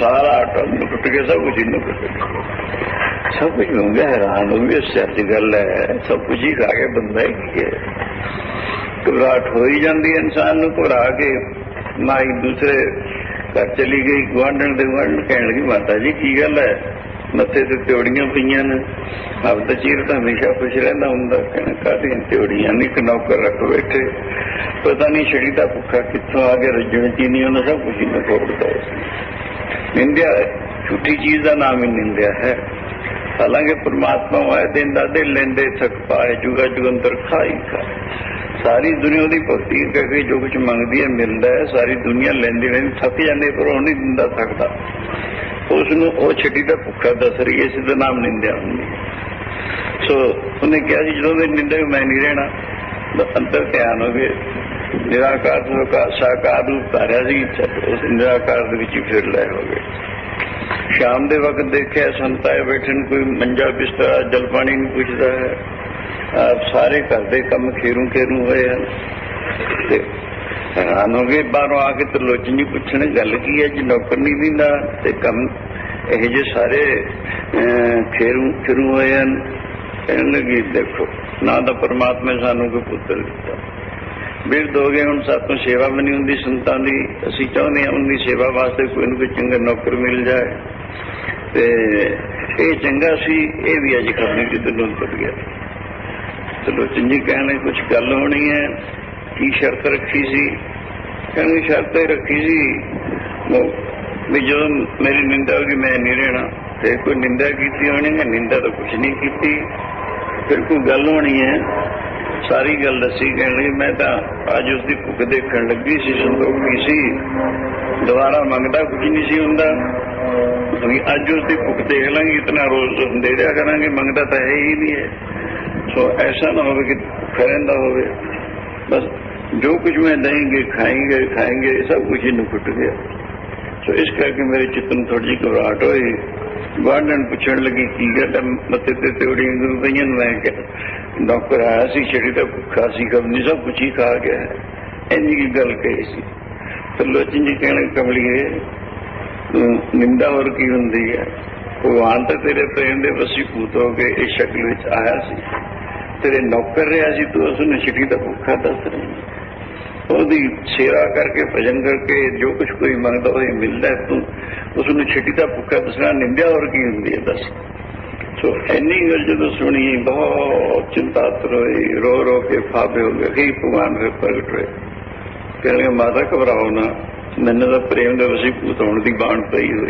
ਸਾਰਾ ਆਟਮ ਟੁੱਟ ਗਿਆ ਸਭ ਕੁਝ ਨੂੰ ਟੁੱਟ ਗਿਆ। ਸਭ ਕੁਝ ਹੋ ਗਿਆ, ਹੈਰਾਨ ਹੋ ਗਿਆ ਸੱਚ ਗੱਲ ਹੈ, ਸਭ ਕੁਝ ਹੀ ਖਾ ਕੇ ਬੰਦਾ ਹੀ ਹੈ। ਘਬਰਾਹਟ ਹੋ ਹੀ ਜਾਂਦੀ ਹੈ ਇਨਸਾਨ ਨੂੰ, ਘਬਰਾ ਕੇ ਨਾ ਹੀ ਦੂਸਰੇ ਘਰ ਚਲੀ ਗਈ, ਗੁਆਂਢਣ ਦੇ ਗੁਆਂਢਣ ਕਹਿਣ ਲੱਗੀ, ਮਾਤਾ ਜੀ, ਕੀ ਗੱਲ ਹੈ? ਮੱਥੇ ਤੇ ਤਿਉੜੀਆਂ ਪਈਆਂ ਨੇ। ਹਫਤਾ ਚੀਰ ਤਾਂ ਹਮੇਸ਼ਾ ਖੁਸ਼ ਰਹਿੰਦਾ ਹੁੰਦਾ, ਕਹਿੰਦਾ, ਕਾਹਦੀਆਂ ਤਿਉੜੀਆਂ ਨਹੀਂ ਕਿ ਨੌਕਰ ਰੱਖ ਬੈਠੇ। ਪਤਾ ਨਹੀਂ ਛੜੀ ਦਾ ਭੁੱਖਾ ਕਿੱਥੋਂ ਆ ਗਿਆ, ਰਜਣ ਚ ਨਹੀਂ, ਉਹਨਾਂ ਸਭ ਕੁਝ ਹੀ ਖੋੜਦਾ ਨਿੰਦਿਆ ਝੂਠੀ ਚੀਜ਼ ਦਾ ਨਾਮ ਹੀ ਨਿੰਦਿਆ ਹੈ। ਹਾਲਾਂਕਿ ਪ੍ਰਮਾਤਮਾ ਵਾਏ ਦਿਨ ਦਾ ਦੇ ਲੈਂਦੇ ਥਕ ਪਾਏ, ਜੁਗਾ ਜੁਗੰਤਰ ਖਾਈ ਖਾ ਸਾਰੀ ਦੁਨੀਆ ਉਹਦੀ ਭਗਤੀ ਕਰਕੇ ਜੋ ਕੁਝ ਮੰਗਦੀ ਹੈ, ਮਿਲਦਾ ਹੈ। ਸਾਰੀ ਦੁਨੀਆ ਲੈਂਦੀ ਰਹਿੰਦੀ ਥੱਕ ਜਾਂਦੇ ਪਰ ਉਹ ਨਹੀਂ ਦਿੰਦਾ ਥੱਕਦਾ। ਉਸ ਨੂੰ ਉਹ ਛੱਡੀ ਦਾ ਭੁੱਖਾ ਦੱਸ ਰਹੀ ਹੈ ਸਿੱਧਾ ਨਾਮ ਨਿੰਦਿਆ ਹੁੰਦੀ ਸੋ ਉਹਨੇ ਕਿਹਾ ਸੀ ਜਦੋਂ ਦੇ ਨਿੰਦਕ ਮੈਂ ਨਹੀਂ ਰਹਿਣਾ ਬਸ ਅੰਤਰ ਧਿਆਨ ਹੋ ਗਏ ਨਿਰਾਕਾਰ ਤੋਂ ਕਾ ਸਾਕਾਰ ਰੂਪ ਧਾਰਿਆ ਸੀ, ਉਸ ਨਿਰਾਕਾਰ ਦੇ ਵਿੱਚ ਹੀ ਫਿਰ ਲੈ ਹੋ ਗਏ। ਸ਼ਾਮ ਦੇ ਵਕਤ ਦੇਖਿਆ ਸੰਤਾਏ ਬੈਠਣ, ਕੋਈ ਮੰਜਾ ਬਿਸਤਰਾ ਜਲ ਪਾਣੀ ਨਹੀਂ ਪੁੱਛਦਾ ਹੈ, ਆਪ ਸਾਰੇ ਘਰ ਦੇ ਕੰਮ ਖੇਰੂ ਖੇਰੂ ਹੋਏ ਹਨ? ਤੇ ਹੈਰਾਨ ਹੋ ਗਏ, ਬਾਹਰੋਂ ਆ ਕੇ ਤਰਲੋਚਨ ਪੁੱਛਣ, ਗੱਲ ਕੀ ਹੈ ਜੀ, ਨੌਕਰ ਨਹੀਂ ਦਿੰਦਾ? ਤੇ ਕੰਮ ਇਹ ਜੇ ਸਾਰੇ ਖੇਰੂ ਖੇਰੂ ਹੋਏ ਹਨ। ਕਹਿਣ ਲੱਗੀ, ਦੇਖੋ, ਨਾ ਤਾਂ ਪਰਮਾਤਮਾ ਸਾਨੂੰ ਕੋਈ ਪੁੱਤਰ ਦਿੱਤਾ। ਬਿਰਧ ਹੋ ਗਏ, ਹੁਣ ਸਾਤੋਂ ਸੇਵਾ ਵੀ ਨਹੀਂ ਹੁੰਦੀ ਸੰਤਾਂ ਦੀ। ਅਸੀਂ ਚਾਹੁੰਦੇ ਹਾਂ ਉਹਨਾਂ ਦੀ ਸੇਵਾ ਵਾਸਤੇ ਕੋਈ ਨਾ ਕੋਈ ਚੰਗਾ ਨੌਕਰ ਮਿਲ ਜਾਏ। ਤੇ ਇਹ ਚੰਗਾ ਸੀ, ਇਹ ਵੀ ਅੱਜ ਕਰਨੀ ਕਿਤੇ ਨੂੰ ਟੁੱਟ ਗਿਆ। ਚਲੋ ਚੰਗੀ ਕਹਿਣੇ ਕੁਝ ਗੱਲ ਹੋਣੀ ਹੈ, ਕੀ ਸ਼ਰਤ ਰੱਖੀ ਸੀ? ਕਹਿੰਦੇ ਸ਼ਰਤ ਇਹ ਰੱਖੀ ਸੀ ਵੀ ਜਦੋਂ ਮੇਰੀ ਨਿੰਦਾ ਹੋ ਗਈ, ਮੈਂ ਨਹੀਂ ਰਹਿਣਾ। ਤੇ ਕੋਈ ਨਿੰਦਾ ਕੀਤੀ ਹੋਣੀ ਹੈ, ਨਿੰਦਾ ਤਾਂ ਕੁਝ ਨਹੀਂ ਕੀਤੀ। ਫਿਰ ਕੋਈ ਗੱਲ ਹੋਣੀ ਹੈ ਸਾਰੀ ਗੱਲ ਦੱਸੀ ਕਹਿਣ ਮੈਂ ਤਾਂ ਅੱਜ ਉਸ ਦੀ ਭੁੱਖ ਦੇਖਣ ਲੱਗੀ ਸੀ, ਸੰਤੋਖੀ ਸੀ। ਦੁਬਾਰਾ ਮੰਗਦਾ ਕੁਝ ਨਹੀਂ ਸੀ ਹੁੰਦਾ। ਕਿਉਂਕਿ ਅੱਜ ਉਸ ਦੀ ਭੁੱਖ ਦੇਖ ਲਾਂਗੇ, ਇਤਨਾ ਰੋਜ਼ ਦੇ ਦਿਆ ਕਰਾਂਗੇ, ਮੰਗਦਾ ਤਾਂ ਹੈ ਹੀ ਨਹੀਂ ਹੈ। ਸੋ ਐਸਾ ਨਾ ਹੋਵੇ ਕਿ ਫੈਰੰਦਾ ਹੋਵੇ। ਬਸ ਜੋ ਕੁਝ ਮੈਂ ਦੇਂਗੇ ਖਾਏਂਗੇ ਖਾਏਂਗੇ, ਸਭ ਕੁਝ ਇਹਨੂੰ ਫੁੱਟ ਗਿਆ। ਸੋ ਇਸ ਕਰਕੇ ਮੇਰੇ ਚਿੱਤ ਨੂੰ ਥੋੜੀ ਜਿਹੀ ਘਬਰਾਹਟ ਹੋਈ। ਗਵਾਂਢਣ ਪੁੱਛਣ ਲੱਗੀ, ਕੀ ਗੱਲ ਮੱਤੇ ਤੇ ਤੇੜੀ ਗੁਰੂ ਪਈਆਂ ਨੂੰ ਲੈ ਕੇ ਡਾਕਟਰ ਆਇਆ ਸੀ ਛੜੀ ਦਾ ਭੁੱਖਾ ਸੀ ਕਬਨੀ ਸਭ ਕੁਝ ਹੀ ਖਾ ਗਿਆ। ਇੰਨੀ ਕੀ ਗੱਲ ਕਹੀ ਸੀ। ਤੇ ਲੋਚਨ ਜੀ ਕਹਿਣ ਕਮਲੀਏ ਨਿੰਦਾ ਹੋਰ ਕੀ ਹੁੰਦੀ ਹੈ? ਭਗਵਾਨ ਤਾਂ ਤੇਰੇ ਪ੍ਰੇਮ ਦੇ ਵਸੀ ਭੂਤ ਹੋ ਕੇ ਇਸ ਸ਼ਕਲ ਵਿੱਚ ਆਇਆ ਸੀ। ਤੇਰੇ ਨੌਕਰ ਰਿਹਾ ਸੀ, ਤੂੰ ਉਸ ਨੂੰ ਛੜੀ ਦਾ ਭੁੱਖਾ ਦੱਸ ਰਹੀ ਉਹਦੀ ਸੇਵਾ ਕਰਕੇ, ਭਜਨ ਕਰਕੇ, ਜੋ ਕੁਝ ਕੋਈ ਮੰਗਦਾ ਉਹ ਮਿਲਦਾ ਤੂੰ ਉਸ ਨੂੰ ਛੱਡੀ ਦਾ ਭੁੱਖਾ ਦੱਸਣਾ, ਨਿੰਦਿਆ ਹੋਰ ਕੀ ਹੁੰਦੀ ਹੈ, ਦੱਸ। ਸੋ ਇੰਨੀ ਗੱਲ ਜਦੋਂ ਸੁਣੀ, ਬਹੁਤ ਚਿੰਤਾਤਰ ਹੋਈ। ਰੋ ਰੋ ਕੇ ਫਾਬੇ ਹੋ ਗਏ। ਕਿ ਭਗਵਾਨ ਦੇ ਪ੍ਰਗਟ ਹੋਏ। ਕਹਿੰਦੇ, ਮਾਤਾ ਘਬਰਾਓ ਨਾ। ਮੈਨੂੰ ਤਾਂ ਪ੍ਰੇਮ ਦੇ ਵਸੀ ਭੂਤ ਹੋਣ ਦੀ ਬਾਣ ਪਈ ਹੋਈ।